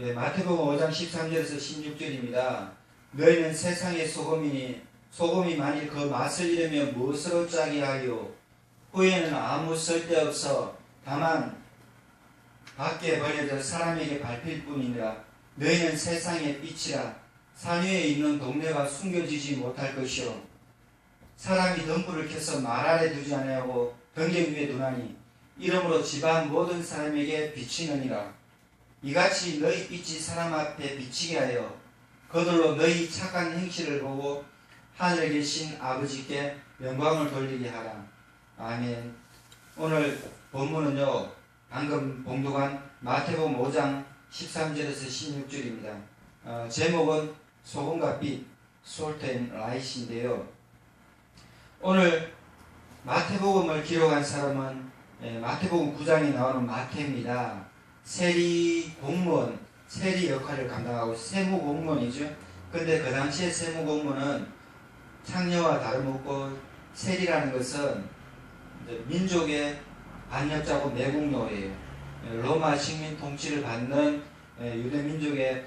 예, 마태복음 5장 13절에서 16절입니다. 너희는 세상의 소금이니 소금이 만일 그 맛을 잃으면 무엇으로 짜게 하요? 후에는 아무 쓸데없어 다만 밖에 버려져 사람에게 밟힐 뿐이니라. 너희는 세상의 빛이라 산 위에 있는 동네가 숨겨지지 못할 것이요. 사람이 등불을 켜서 말 아래 두지 아니하고 등경 위에 두나니 이러므로 집안 모든 사람에게 비치느니라. 이같이 너희 빛이 사람 앞에 비치게 하여 그들로 너희 착한 행실을 보고 하늘에 계신 아버지께 영광을 돌리게 하라. 아멘. 오늘 본문은요, 방금 봉독한 마태복음 5장 13절에서 16절입니다. 어, 제목은 소금과 빛, 솔트 앤 라이트인데요. 오늘 마태복음을 기록한 사람은 예, 마태복음 9장에 나오는 마태입니다. 세리 공무원, 세리 역할을 감당하고 세무 공무원이죠. 근데 그 당시에 세무 공무원은 창녀와 다름없고 세리라는 것은 민족의 반역자고 매국노예요. 예, 로마 식민 통치를 받는 예, 유대 민족의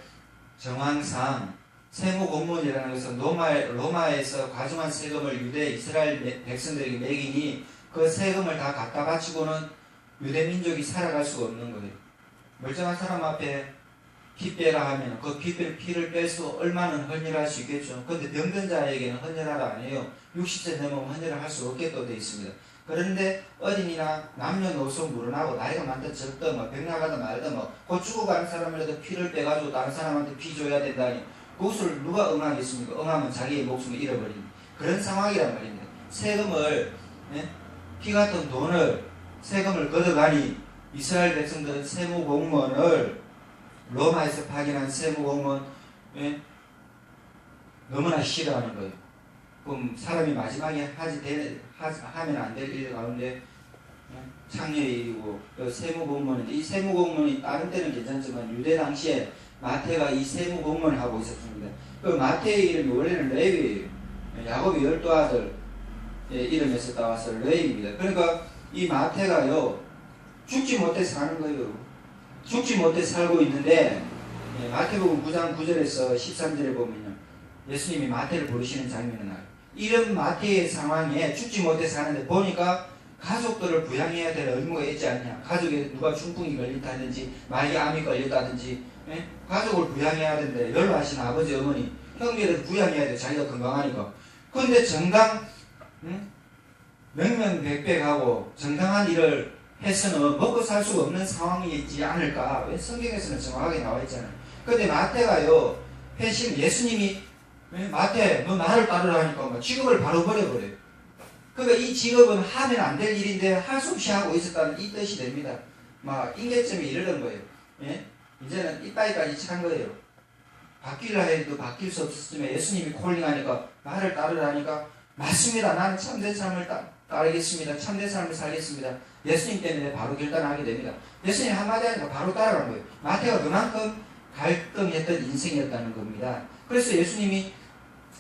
정황상 세무 공무원이라는 것은 로마, 로마에서 과중한 세금을 유대 이스라엘 매- 백성들에게 매기니 그 세금을 다 갖다 바치고는 유대 민족이 살아갈 수가 없는 거예요. 멀쩡한 사람 앞에 피 빼라 하면 그 피, 피를 뺄 수 얼마는 헌혈할 수 있겠죠. 근데 병든 자에게는 헌혈하라 안 해요. 60세 넘으면 헌혈을 할 수 없게도 되어 있습니다. 그런데 어린이나 남녀노소 물어나고 나이가 많다 적다 뭐 병나가다 말다 뭐곧 죽어가는 사람이라도 피를 빼가지고 다른 사람한테 피 줘야 된다니 그것을 누가 응하겠습니까? 응하면 자기의 목숨을 잃어버리는 그런 상황이란 말입니다. 세금을 예? 피 같은 돈을 세금을 걷어가니 이스라엘 백성들은 세무 공무원을 로마에서 파견한 세무 공무원 예? 너무나 싫어하는 거예요. 그럼 사람이 마지막에 하지 되, 하, 하면 안 될 일 가운데 예? 창녀의 일이고 그 세무 공무원인데 이 세무 공무원이 다른 때는 괜찮지만 유대 당시에 마태가 이 세무 공무원을 하고 있었습니다. 그 마태의 이름이 원래는 레위예요. 야곱이 열두 아들 예, 이름에서 따와서 레위입니다. 그러니까 이 마태가요 죽지 못해 사는 거예요. 죽지 못해 살고 있는데 예, 마태복음 9장 9절에서 13절에 보면요. 예수님이 마태를 부르시는 장면이 나요. 이런 마태의 상황에 죽지 못해 사는데 보니까 가족들을 부양해야 될 의무가 있지 않냐. 가족에 누가 중풍이 걸린다든지 말기 암이 걸렸다든지 예? 가족을 부양해야 되는데 연로하신 아버지 어머니 형제를 부양해야 돼 자기가 건강하니까. 그런데 정당 응? 명명백백하고 정당한 일을 해서는 먹고 살 수가 없는 상황이 있지 않을까? 왜 성경에서는 정확하게 나와 있잖아요. 근데 마태가요, 회심 예수님이 왜? 마태, 너 나를 따르라니까 뭐 직업을 바로 버려버려요. 그러니까 이 직업은 하면 안 될 일인데 할 수 없이 하고 있었다는 이 뜻이 됩니다. 막 인계점에 이르는 거예요. 예? 이제는 이따위까지 찬 거예요. 바뀔라 해도 바뀔 수 없었으면 예수님이 콜링하니까 나를 따르라니까 맞습니다. 나는 참된 삶을 따, 따르겠습니다. 참된 삶을 살겠습니다. 예수님 때문에 바로 결단하게 됩니다. 예수님 한마디 하니까 바로 따라간 거예요. 마태가 그만큼 갈등했던 인생이었다는 겁니다. 그래서 예수님이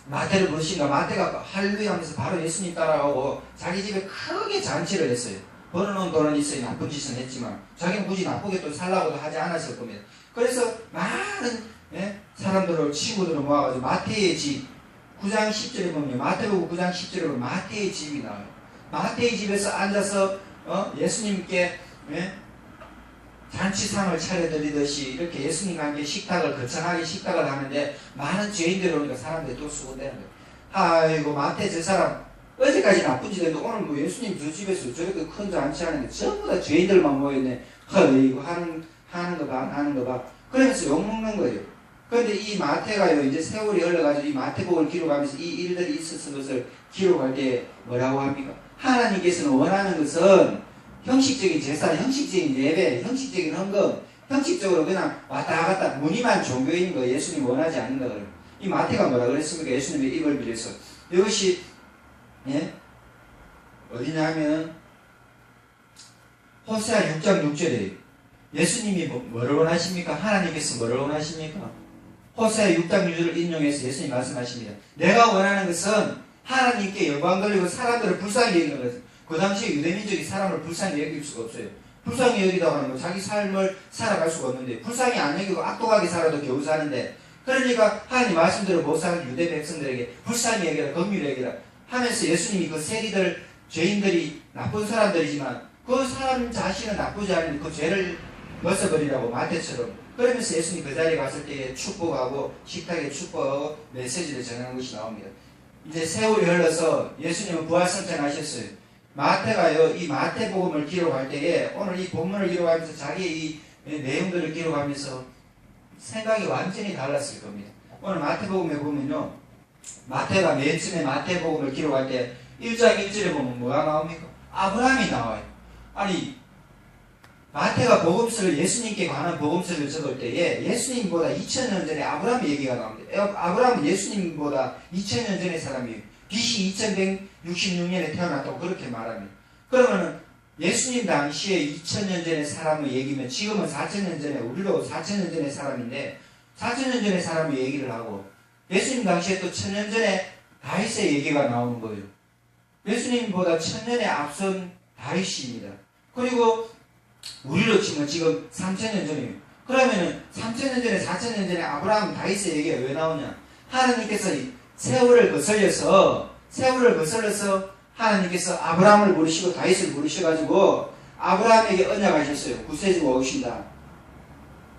마태를 부르신가 마태가 할루야 하면서 바로 예수님 따라가고 자기 집에 크게 잔치를 했어요. 벌어놓은 돈은 있어요. 나쁜 짓은 했지만 자기는 굳이 나쁘게 또 살라고도 하지 않았을 겁니다. 그래서 많은 예? 사람들을 친구들을 모아가지고 마태의 집 9장 10절에 보면 마태복음 9장 10절에 보면 마태의 집이 나와요. 마태의 집에서 앉아서 어? 예수님께 예? 잔치상을 차려드리듯이 이렇게 예수님과 함께 식탁을 거창하게 식탁을 하는데 많은 죄인들이 오니까 사람들이 또 수고되는 거예요. 아이고 마태 저 사람 어제까지 나쁜 짓 했는데 오늘 뭐 예수님 저 집에서 저렇게 큰 잔치 하는데 전부 다 죄인들만 모여있네. 허이고 하는 하는 거 봐, 하는 거 봐. 그러면서 욕 먹는 거예요. 그런데 이 마태가요 이제 세월이 흘러가지고 이 마태복을 기록하면서 이 일들이 있었을 것을 기록할 때 뭐라고 합니까? 하나님께서는 원하는 것은 형식적인 제사, 형식적인 예배, 형식적인 헌금, 형식적으로 그냥 왔다 갔다 무늬만 종교인 거 예수님 원하지 않는 거예요. 이 마태가 뭐라 그랬습니까? 예수님의 입을 빌려서 이것이 예? 어디냐면 호세아 6장 6절에 예수님이 뭐- 뭐를 원하십니까? 하나님께서 뭐를 원하십니까? 호세아 6장 6절을 인용해서 예수님 말씀하십니다. 내가 원하는 것은 하나님께 영광 돌리고 사람들을 불쌍히 여기는 것그 당시에 유대민족이 사람을 불쌍히 여길 수가 없어요. 불쌍히 여기다가 하는 거 자기 삶을 살아갈 수가 없는데 불쌍히 안 여기고 악독하게 살아도 겨우 사는데 그러니까 하나님 말씀대로 못 사는 유대 백성들에게 불쌍히 여기라 긍휼히 여기라 하면서 예수님이 그 세리들 죄인들이 나쁜 사람들이지만 그 사람 자신은 나쁘지 않은 그 죄를 벗어버리라고 마태처럼 그러면서 예수님이 그 자리에 갔을 때에 축복하고 식탁에 축복 메시지를 전하는 것이 나옵니다. 이제 세월이 흘러서 예수님은 부활승천하셨어요. 마태가요, 이 마태복음을 기록할 때에 오늘 이 본문을 기록하면서 자기의 이 내용들을 기록하면서 생각이 완전히 달랐을 겁니다. 오늘 마태복음에 보면요, 마태가 맨 처음에 마태복음을 기록할 때 1장 1절에 보면 뭐가 나옵니까? 아브라함이 나와요. 아니, 마태가 복음서를 예수님께 관한 복음서를 적을 때에 예수님보다 2000년 전에 아브라함 얘기가 나옵니다. 아브라함은 예수님보다 2000년 전의 사람이에요. BC 2166년에 태어났다고 그렇게 말합니다. 그러면은 예수님 당시에 2000년 전의 사람의 얘기면 지금은 4000년 전에 우리도 4000년 전의 사람인데 4000년 전의 사람의 얘기를 하고 예수님 당시에 또 1000년 전에 다윗의 얘기가 나오는 거예요. 예수님보다 1000년에 앞선 다윗입니다. 그리고 우리로 치면 지금 3천년 전이에요. 그러면은 3천년 전에 4천년 전에 아브라함 다윗의 얘기가 왜 나오냐? 하나님께서 세월을 거슬려서 세월을 거슬러서 하나님께서 아브라함을 부르시고 다윗을 부르셔가지고 아브라함에게 언약하셨어요. 구세주가 오신다.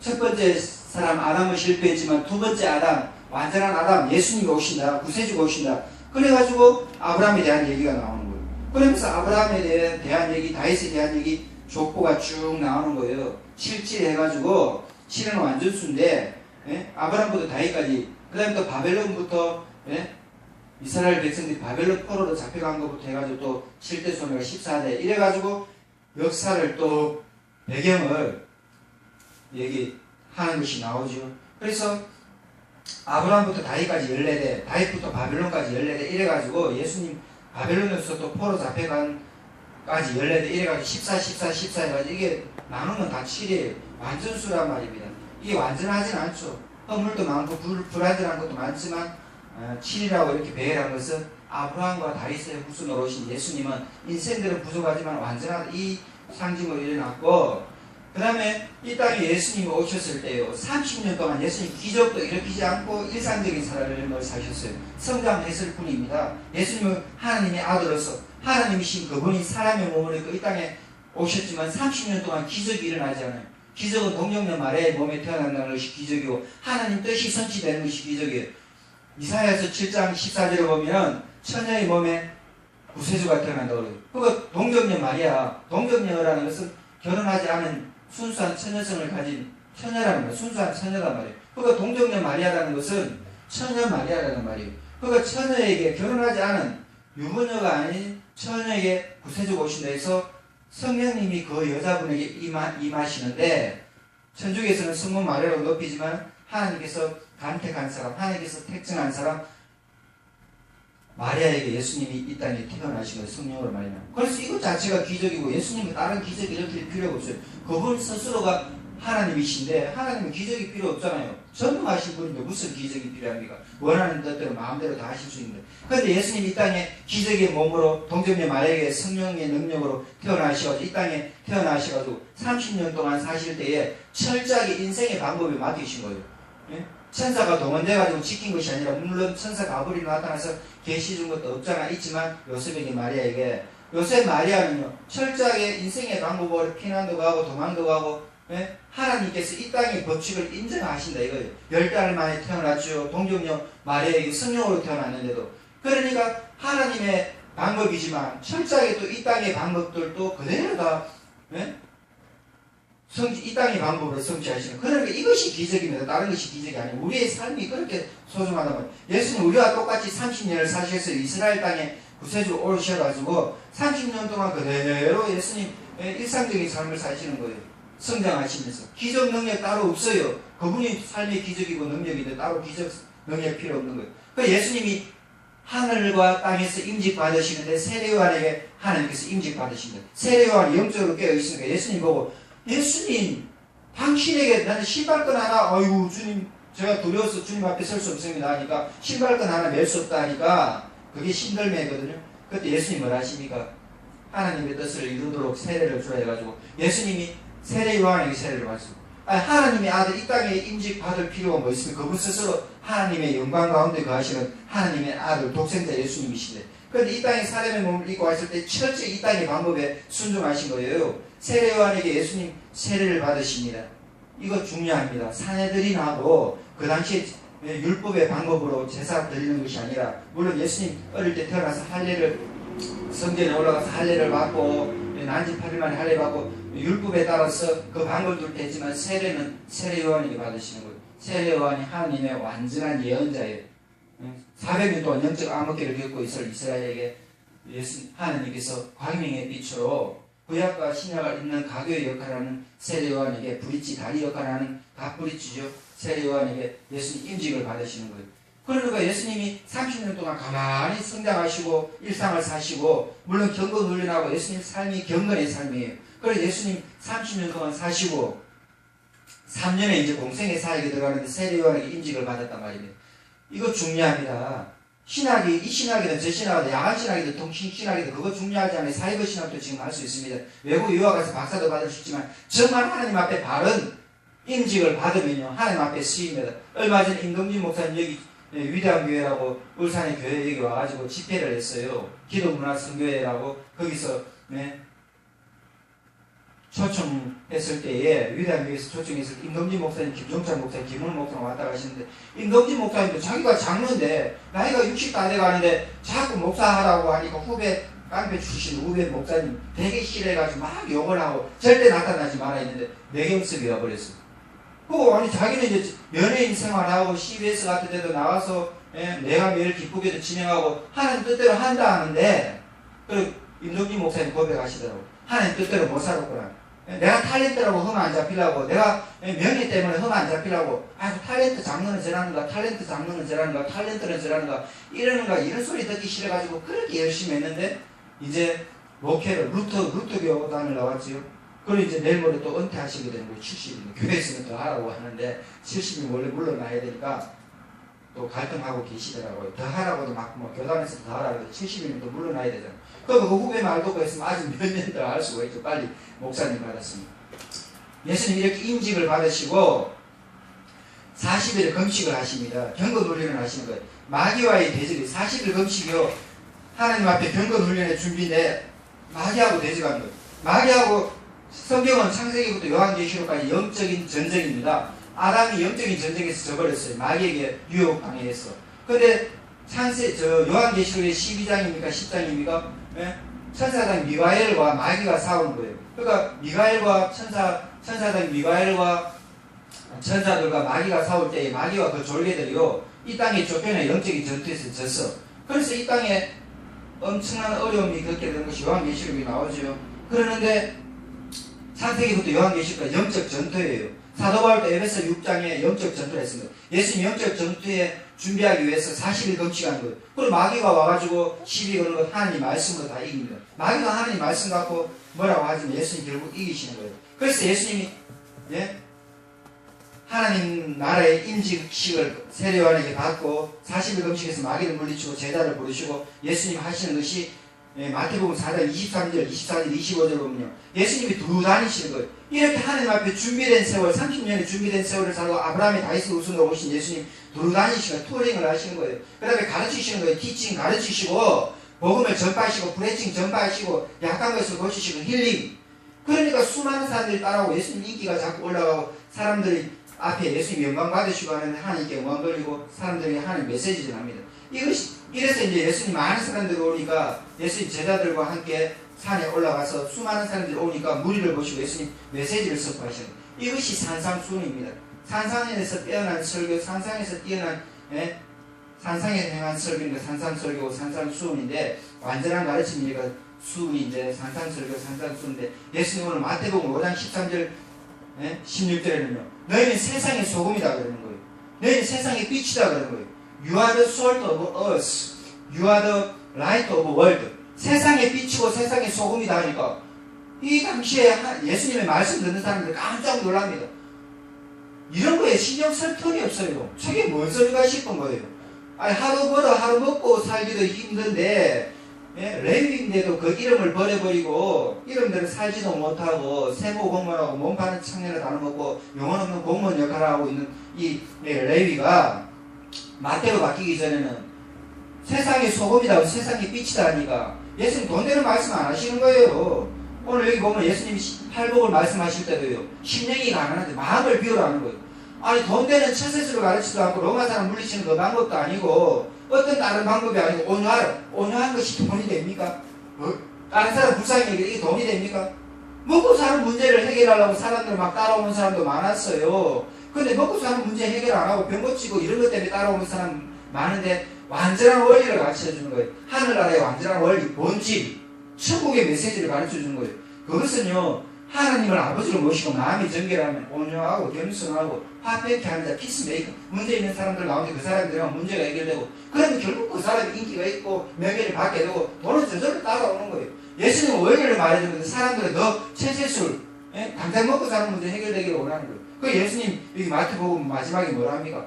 첫 번째 사람 아담은 실패했지만 두 번째 아담 완전한 아담 예수님이 오신다. 구세주가 오신다. 그래가지고 아브라함에 대한 얘기가 나오는 거예요. 그러면서 아브라함에 대한 얘기, 다윗에 대한 얘기 족보가 쭉 나오는 거예요. 7칠 해가지고 7은 완전수인데 예? 아브라함부터 다윗까지 그 다음에 또 바벨론부터 예? 이스라엘 백성들이 바벨론 포로로 잡혀간 것부터 해가지고 또 7대 소매가 14대 이래가지고 역사를 또 배경을 얘기하는 것이 나오죠. 그래서 아브라함부터 다윗까지 14대 다윗부터 바벨론까지 14대 이래가지고 예수님 바벨론에서 또 포로 잡혀간 까지 14대 이래가지고 14, 14, 14 해가지고 이게 나누면 다 7이에요. 완전수란 말입니다. 이게 완전하진 않죠. 허물도 많고 불, 불완전한 것도 많지만 어, 7이라고 이렇게 배열한 것은 아브라함과 다윗의 후손으로 오신 예수님은 인생들은 부족하지만 완전한 이 상징으로 일어났고 그 다음에 이 땅에 예수님이 오셨을 때요 30년 동안 예수님 기적도 일으키지 않고 일상적인 삶을 사셨어요 성장했을 뿐입니다 예수님은 하나님의 아들로서 하나님이신 그분이 사람의 몸을 입고 이 땅에 오셨지만 30년 동안 기적이 일어나지 않아요 기적은 동정녀 마리아의 몸에 태어난다는 것이 기적이고 하나님 뜻이 성취되는 것이 기적이에요 이사야서 7장 14절에 보면 처녀의 몸에 구세주가 태어난다고 그래요 그거 동정녀 마리아 동정녀라는 것은 결혼하지 않은 순수한 처녀성을 가진 처녀라는 거예요. 순수한 처녀란 말이에요. 그러니까 동정녀 마리아라는 것은 처녀 마리아라는 말이에요. 그러니까 처녀에게 결혼하지 않은 유부녀가 아닌 처녀에게 구세주가 오신다 해서 성령님이 그 여자분에게 임하, 임하시는데 천주교에서는 성모 마리아로 높이지만 하나님께서 간택한 사람, 하나님께서 택정한 사람 마리아에게 예수님이 이 땅에 태어나신 것 성령으로 말이냐. 그래서 이것 자체가 기적이고 예수님은 다른 기적이 일으킬 필요가 없어요. 그분 스스로가 하나님이신데 하나님은 기적이 필요 없잖아요. 전능하신 분인데 무슨 기적이 필요합니까? 원하는 뜻대로 마음대로 다 하실 수 있는데. 그런데 예수님이 이 땅에 기적의 몸으로 동정녀 마리아에게 성령의 능력으로 태어나셔가지고 이 땅에 태어나셔가지고 30년 동안 사실 때에 철저하게 인생의 방법을 맡기신 거예요. 예? 천사가 동원돼가지고 지킨 것이 아니라 물론 천사 가브리 나타나서 계시 준 것도 없잖아 있지만 요셉에게 마리아에게 요셉 마리아는요 철저하게 인생의 방법으로 피난도 가고 도망도 가고 예? 하나님께서 이 땅의 법칙을 인정하신다 이거예요 열 달 만에 태어났죠 동정녀 마리아에게 성령으로 태어났는데도 그러니까 하나님의 방법이지만 철저하게 또 이 땅의 방법들도 그대로 다 예? 성지, 이 땅의 방법으로 성취하시는 그러니까 이것이 기적입니다. 다른 것이 기적이 아니고 우리의 삶이 그렇게 소중하다면 예수님 우리와 똑같이 30년을 사셔서 이스라엘 땅에 구세주 오셔가지고 30년 동안 그대로 예수님 일상적인 삶을 사시는 거예요. 성장하시면서 기적 능력 따로 없어요. 그분이 삶의 기적이고 능력인데 따로 기적 능력 필요 없는 거예요. 그 예수님이 하늘과 땅에서 임직 받으시는데 세례요한에게 하나님께서 임직 받으신다. 세례요한이 영적으로 깨어 있으니까 예수님 보고 예수님, 당신에게 나는 신발끈 하나, 아이고, 주님, 제가 두려워서 주님 앞에 설 수 없습니다 하니까 신발끈 하나 멜 수 없다 하니까 그게 신들매거든요. 그때 예수님 뭘 하십니까? 하나님의 뜻을 이루도록 세례를 줘야 해가지고 예수님이 세례 요한에게 세례를 받습니다. 아니, 하나님의 아들 이 땅에 임직 받을 필요가 뭐 있습니까? 그분 스스로 하나님의 영광 가운데 거하시는 하나님의 아들 독생자 예수님이신데 그런데 이 땅에 사람의 몸을 입고 왔을 때 철저히 이 땅의 방법에 순종하신 거예요. 세례 요한에게 예수님 세례를 받으십니다. 이거 중요합니다. 사내들이 나고 그 당시에 율법의 방법으로 제사 드리는 것이 아니라 물론 예수님 어릴 때 태어나서 할례를 성전에 올라가서 할례를 받고 난지 8일 만에 할례 받고 율법에 따라서 그 방법도 되지만 세례는 세례 요한에게 받으시는 거예요. 세례 요한이 하나님의 완전한 예언자예요. 400년 동안 영적 암흑기를 겪고 있을 이스라엘에게 예수 하나님께서 광명의 빛으로 구약과 신약을 잇는 가교의 역할을 하는 세례 요한에게 브릿지 다리 역할을 하는 각브릿지죠. 세례 요한에게 예수님 임직을 받으시는 거예요. 그러니까 예수님이 30년 동안 가만히 성장하시고 일상을 사시고 물론 경건 훈련하고 예수님 삶이 경건의 삶이에요. 그래서 예수님 30년 동안 사시고 3년에 이제 공생의 사역에 들어가는데 세례 요한에게 임직을 받았단 말입니다. 이거 중요합니다. 신학이 이 신학이든 저 신학이든 야한 신학이든 통신 신학이든 그거 중요하지 않아요. 사이버 신학도 지금 할 수 있습니다. 외국 유학 가서 박사도 받을 수 있지만 정말 하나님 앞에 바른 임직을 받으면요 하나님 앞에 쓰입니다. 얼마 전에 임금진 목사님 여기 예, 위대한 교회라고 울산의 교회 여기 와가지고 집회를 했어요. 기도문화 선교회라고 거기서 네, 초청했을 때에 위대한 교회에서 초청했을 때 임금진 목사님, 김종찬 목사님, 김원 목사님 왔다 가시는데 임금진 목사님도 자기가 장로인데 나이가 60도 안 돼가는데 자꾸 목사하라고 하니까 후배 깡패 출신 후배 목사님 되게 싫어해가지고 막 욕을 하고 절대 나타나지 말아 했는데 내경습이 와버렸어. 그 아니 자기는 이제 연예인 생활하고 CBS 같은 데도 나와서 예, 내가 매일 기쁘게도 진행하고 하나님 뜻대로 한다 하는데 그 임동진 목사님 고백하시더라고 하나님 뜻대로 못 살았구나 예, 내가 탤런트라고 흠 안 잡히려고 내가 예, 명예 때문에 흠 안 잡히려고 아이고 탤런트 장르는 저라는가 탤런트 장르는 저라는가 탤런트는 저라는가 이러는가 이런 소리 듣기 싫어가지고 그렇게 열심히 했는데 이제 목회를 루터 루터 교단을 나왔지요 그리고 이제 내일 모레 또 은퇴하시게 되는 거예요. 70이 교회에서는 더 하라고 하는데 70이 원래 물러나야 되니까 또 갈등하고 계시더라고요. 더 하라고도 막 뭐 교단에서 더 하라고 70이면 또 물러나야 되잖아요. 그럼 그 후배 말 듣고 있으면 아직 몇 년 더 할 수가 있죠. 빨리 목사님 받았습니다. 예수님 이렇게 임직을 받으시고 40일 금식을 하십니다. 경건 훈련을 하시는 거예요. 마귀와의 대적이 40일 금식이요. 하나님 앞에 경건 훈련의 준비인데 마귀하고 대적하는 거예요. 마귀하고 성경은 창세기부터 요한계시록까지 영적인 전쟁입니다. 아담이 영적인 전쟁에서 져버렸어요. 마귀에게 유혹 당해서. 근데 창세, 저 요한계시록의 12장입니까? 10장입니까? 예? 천사장 미가엘과 마귀가 싸우는 거예요. 그러니까 미가엘과 천사, 천사장 미가엘과 천사들과 마귀가 싸울 때 마귀와 그 졸개들이요. 이 땅에 쫓겨나 영적인 전투에서 졌어. 그래서 이 땅에 엄청난 어려움이 겪게 되는 것이 요한계시록이 나오죠. 그러는데 창세기부터 요한계시록까지 영적 전투예요. 사도 바울도 에베소 6장에 영적 전투를 했습니다. 예수님 영적 전투에 준비하기 위해서 40일 금식한 거예요. 그리고 마귀가 와가지고 시비 거는 것 하나님 말씀으로 다 이깁니다. 마귀가 하나님 말씀 갖고 뭐라고 하지만 예수님 결국 이기시는 거예요. 그래서 예수님이 예? 하나님 나라의 임직식을 세례요한에게 받고 40일 금식에서 마귀를 물리치고 제자를 부르시고 예수님 하시는 것이 예, 마태복음 4장 23절, 24절, 25절 보면요. 예수님이 두 다니시는 거예요. 이렇게 하나님 앞에 준비된 세월, 30년의 준비된 세월을 살고 아브라함의 다이스 우승으로 오신 예수님 두루 다니시고 투어링을 하시는 거예요. 그 다음에 가르치시는 거예요. 티칭 가르치시고, 복음을 전파하시고, 브레칭 전파하시고, 약한 것을 고치시고, 힐링. 그러니까 수많은 사람들이 따라오고 예수님 인기가 자꾸 올라가고, 사람들이 앞에 예수님 영광 받으시고 하는데 하나님께 영광 돌리고, 사람들이 하나님 메시지 전합니다. 이것이 이래서 이제 예수님 많은 사람들이 오니까 예수님 제자들과 함께 산에 올라가서 수많은 사람들이 오니까 무리를 보시고 예수님 메시지를 선포하셨는 이것이 산상수훈입니다. 산상에서 뛰어난 설교, 산상에서 뛰어난 예? 산상에서 행한 설교니까 산상설교, 산상수훈인데 완전한 가르침이니까 이제 산상설교, 산상수훈인데 예수님 오늘 마태복음 5장 13절 예? 16절에는요 너희는 세상의 소금이다 그러는 거예요. 너희는 세상의 빛이다 그러는 거예요. You are the salt of earth. You are the light of world. 세상의 빛이고 세상의 소금이다 하니까 이 당시에 예수님의 말씀 듣는 사람들 깜짝 놀랍니다. 이런 거에 신경 쓸 틈이 없어요. 저게 뭔 소리가 싶은 거예요. 아니, 하루 벌어 하루 먹고 살기도 힘든데 예? 레위인데도 그 이름을 버려버리고 이름대로 살지도 못하고 세무 공무원하고 몸 파는 청년을 다름없고 영혼 없는 공무원 역할을 하고 있는 이 예, 레위가 마태로 바뀌기 전에는 세상의 소금이다 세상의 빛이다 하니까 예수님 돈 되는 말씀 안 하시는 거예요. 오늘 여기 보면 예수님이 팔복을 말씀하실 때도요. 심령이 가난한데 마음을 비우라는 거예요. 아니 돈 되는 처세술을 가르치지도 않고 로마 사람 물리치는 그 방법도 아니고 어떤 다른 방법이 아니고 온유하라. 온유한 것이 돈이 됩니까? 어? 다른 사람 불쌍히 이게 돈이 됩니까? 먹고 사는 문제를 해결하려고 사람들 막 따라오는 사람도 많았어요. 근데 먹고 사는 문제 해결 안 하고 병 고치고 이런 것 때문에 따라오는 사람 많은데 완전한 원리를 가르쳐 주는 거예요. 하늘나라의 완전한 원리, 본질, 천국의 메시지를 가르쳐 주는 거예요. 그것은요, 하나님을 아버지로 모시고 마음이 정결하면 온유하고 겸손하고 화평케 하는 자, 피스메이커. 문제 있는 사람들 가운데 그 사람들이랑 문제가 해결되고, 그러면 결국 그 사람이 인기가 있고 명예를 받게 되고 돈은 저절로 따라오는 거예요. 예수님은 원리를 말해주는데 사람들은 너 체세술, 예? 당장 먹고 사는 문제 해결되기를 원하는 거예요. 그 예수님 여기 마태복음 마지막에 뭐라 합니까?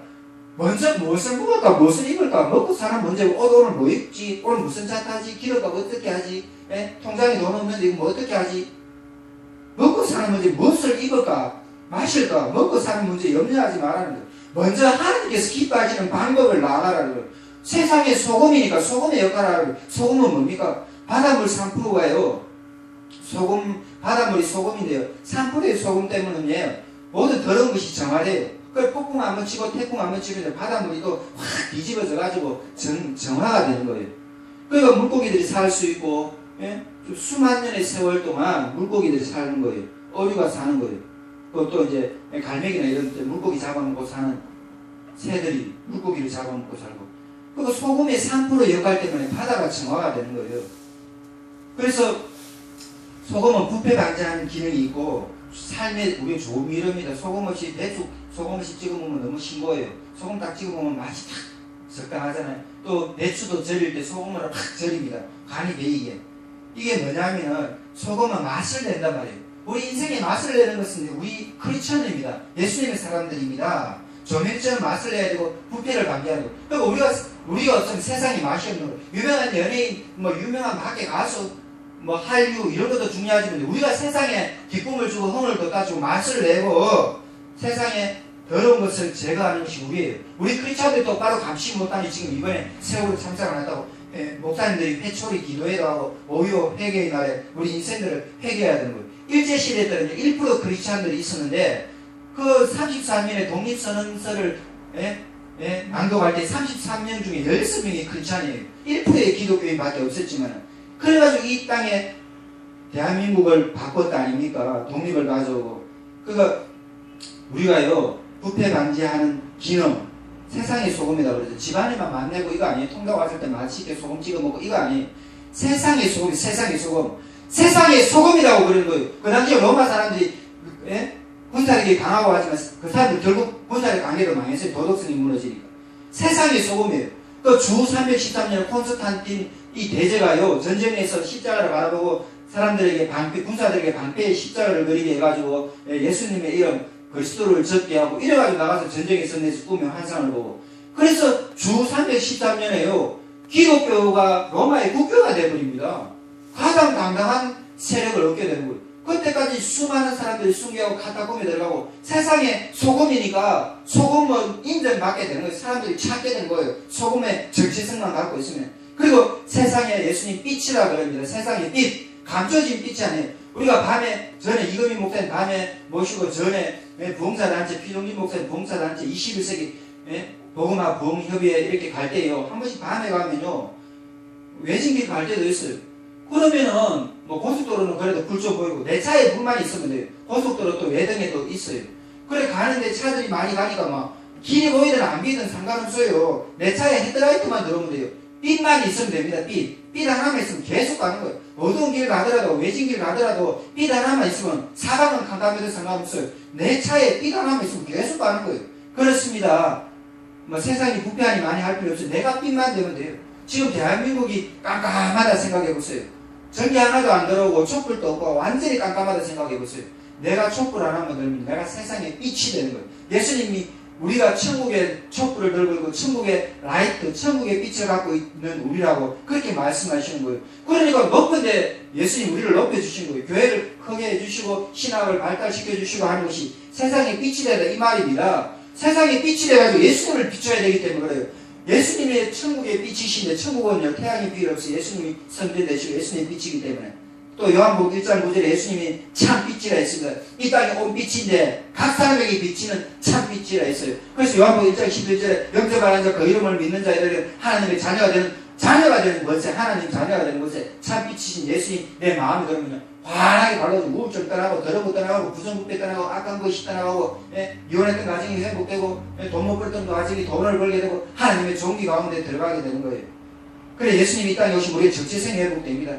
먼저 무엇을 먹을까, 무엇을 입을까, 먹고 사는 문제고, 어, 오늘 뭐 입지, 오늘 무슨 차 타지, 기름값 어떻게 하지, 예? 통장에 돈 없는데 이거 뭐 어떻게 하지? 먹고 사는 문제, 무엇을 입을까, 마실까, 먹고 사는 문제 염려하지 말라는 거예요. 먼저 하나님께서 기뻐하시는 방법을 나아가라는 거예요. 세상의 소금이니까 소금의 역할을 거예요. 소금은 뭡니까? 바닷물 3%가요. 소금, 바닷물이 소금인데요. 3%의 소금 때문은요, 모든 더러운 것이 정화돼요. 그 폭풍 한번 치고 태풍 한번 치면 바닷물이 또확 뒤집어져 가지고 정, 정화가 되는 거예요. 그러니까 물고기들이 살 수 있고 예? 수만 년의 세월 동안 물고기들이 사는 거예요. 어류가 사는 거예요. 그또 이제 갈매기나 이런 데 물고기 잡아먹고 사는 새들이 물고기를 잡아먹고 살고 그리고 소금의 3% 역할 때문에 바다가 정화가 되는 거예요. 그래서 소금은 부패 방지하는 기능이 있고 삶의 우리 좋은 미름이다. 소금 없이 배추 소금 없이 찍어 먹으면 너무 싱거워요. 소금 딱 찍어 먹으면 맛이 탁 적당하잖아요. 또 배추도 절일 때 소금으로 팍 절입니다. 간이 배이게. 이게 뭐냐면은 소금은 맛을 낸단 말이에요. 우리 인생의 맛을 내는 것은 우리 크리스천입니다. 예수님의 사람들입니다. 조명처럼 맛을 내야 되고 부패를 거. 그리고 우리가 우리가 어떤 세상에 맛이 없는 거. 유명한 연예인, 뭐 유명한 밖에 가수, 뭐 한류 이런 것도 중요하지만 우리가 세상에 기쁨을 주고 흥을 돋아주고 맛을 내고 세상에 더러운 것을 제거하는 것이 우리예요. 우리 크리스천들이 똑바로 감시 못하니 지금 이번에 세월을 참석 안 했다고 예, 목사님들이 회초리 기도회도 하고 오유 회개의 날에 우리 인생들을 회개해야 되는 거예요. 일제시대 때는 1% 크리스천들이 있었는데 그 33년의 독립선언서를 예? 예? 낭독할 때 33명 중에 16명이 크리스천이에요. 1%의 기독교인밖에 없었지만 그래가지고 이 땅에 대한민국을 바꿨다 아닙니까? 독립을 가져오고 그러니까 우리가요 부패 방지하는 기능 세상의 소금이다 그러죠. 집안에만 만내고 이거 아니에요. 통닭 왔을 때 맛있게 소금 찍어 먹고 이거 아니에요. 세상의 소금, 세상의 소금, 세상의 소금이라고 그러는 거예요. 그 당시에 로마 사람들이 예? 군사력이 강하고 하지만 그 사람들 결국 군사력 강해도 망했어요. 도덕성이 무너지니까. 세상의 소금이에요. 그주 313년 콘스탄틴 이 대제가요 전쟁에서 십자가를 바라보고 사람들에게 방패, 군사들에게 방패에 십자가를 그리게 해가지고 예, 예수님의 이름 그리스도를 적게 하고 이래가지고 나가서 전쟁에 선내서 꾸며 환상을 보고 그래서 주 313년에요 기독교가 로마의 국교가 되어버립니다. 가장 당당한 세력을 얻게 되는 거예요. 그때까지 수많은 사람들이 순교하고 카타콤에 들어가고 세상에 소금이니까 소금은 인정받게 되는 거예요. 사람들이 찾게 되는 거예요. 소금의 정체성만 갖고 있으면. 그리고 세상에 예수님 빛이라 그럽니다. 세상의 빛, 감춰진 빛이 아니에요. 우리가 밤에 전에 이금희 목사님 밤에 모시고 전에 부흥사단체 피동진 목사님 부흥사단체 21세기 복음화 부흥협의회 이렇게 갈 때요 한 번씩 밤에 가면요 외진길 갈 때도 있어요. 그러면은 뭐 고속도로는 그래도 불좀 보이고 내 차에 불만 있으면 돼요. 고속도로 또 외등에도 있어요. 그래 가는데 차들이 많이 가니까 막 길이 보이든 안 보이든 상관없어요. 내 차에 헤드라이트만 들어오면 돼요. 빛만 있으면 됩니다. 빛. 빛 하나만 있으면 계속 가는 거예요. 어두운 길 가더라도 외진 길 가더라도 빛 하나만 있으면 사방은 캄캄해도 상관없어요. 내 차에 빛 하나만 있으면 계속 가는 거예요. 그렇습니다. 뭐 세상이 부패하니 많이 할 필요 없어요. 내가 빛만 되면 돼요. 지금 대한민국이 깜깜하다 생각해 보세요. 전기 하나도 안 들어오고 촛불도 없고 완전히 깜깜하다 생각해 보세요. 내가 촛불 하나만 들면 내가 세상에 빛이 되는 거예요. 예수님이 우리가 천국의 촛불을 들고 있고 천국의 라이트, 천국의 빛을 갖고 있는 우리라고 그렇게 말씀하시는 거예요. 그러니까 먹건데 예수님 우리를 높여주신 거예요. 교회를 크게 해주시고 신학을 발달시켜 주시고 하는 것이 세상의 빛이 되다 이 말입니다. 세상의 빛이 돼가지고 예수님을 비춰야 되기 때문에 그래요. 예수님의 천국의 빛이신데 천국은요 태양이 빛 없이 예수님이 선대되시고 예수님의 빛이기 때문에 또 요한복음 1장 9절에 예수님이 참 빛이라 했습니다. 이 땅에 온 빛인데 각 사람에게 비치는 참 빛이라 했어요. 그래서 요한복음 1장 11절에 영접하는 자 그 이름을 믿는 자들은 하나님의 자녀가 되는 자녀가 되는 것에 하나님 자녀가 되는 것에 참 빛이신 예수님 내 마음이 그러면요 환하게 발라서 우울증 떠나고 더러운 거 떠나고 부정부패 떠나고 악한 것이 떠나고 예, 이혼했던 가정이 회복되고 예, 돈못 벌던 가정이 돈을 벌게 되고 하나님의 종기 가운데 들어가게 되는 거예요. 그래 예수님이 이 땅에 오시면 우리의 정체성이 회복됩니다.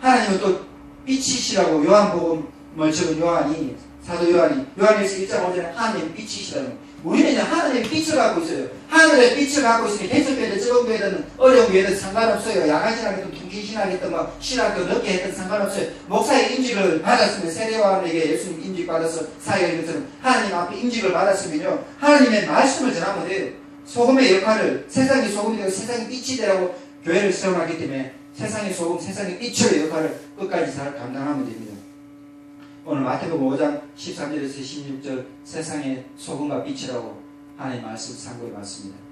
하나님은 또 빛이시라고 요한복음을 적은 요한이 사도 요한이 요한일서 1장 5절에 하나님 빛이시라는. 우리는 이제 하나님의 빛을 갖고 있어요. 하늘의 빛을 갖고 있으니 해석교회든 적응교회든 어려운 교회든 상관없어요. 야간신학이든 통신신학이든 뭐 신학교 늦게 했든 상관없어요. 목사의 인직을 받았으면 세례요한에게 예수님 인직 받아서 사역한 것처럼 하나님 앞에 인직을 받았으면요. 하나님의 말씀을 전하면 돼요. 소금의 역할을 세상의 소금이 되고 세상의 빛이 되라고 교회를 세워놨기 때문에 세상의 소금, 세상의 빛의 역할을 끝까지 잘 감당하면 됩니다. 오늘 마태복음 5장 13절에서 16절 세상의 소금과 빛이라고 하나님 말씀 을 상고해 봤습니다.